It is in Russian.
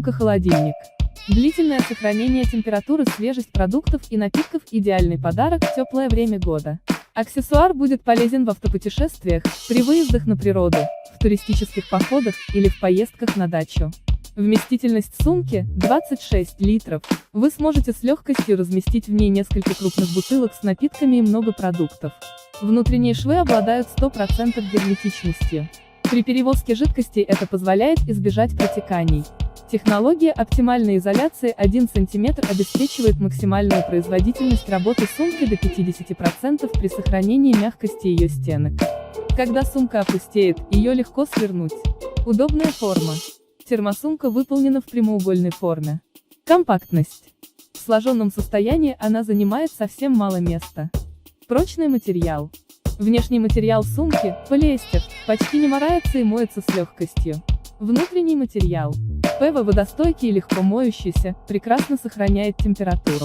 Сумка-холодильник. Длительное сохранение температуры, свежесть продуктов и напитков – идеальный подарок в теплое время года. Аксессуар будет полезен в автопутешествиях, при выездах на природу, в туристических походах или в поездках на дачу. Вместительность сумки – 26 литров. Вы сможете с легкостью разместить в ней несколько крупных бутылок с напитками и много продуктов. Внутренние швы обладают 100% герметичностью. При перевозке жидкости это позволяет избежать протеканий. Технология оптимальной изоляции 1 см обеспечивает максимальную производительность работы сумки до 50% при сохранении мягкости ее стенок. Когда сумка опустеет, ее легко свернуть. Удобная форма. Термосумка выполнена в прямоугольной форме. Компактность. В сложенном состоянии она занимает совсем мало места. Прочный материал. Внешний материал сумки, полиэстер, почти не морается и моется с легкостью. Внутренний материал. ПВ водостойкий и легко моющийся, прекрасно сохраняет температуру.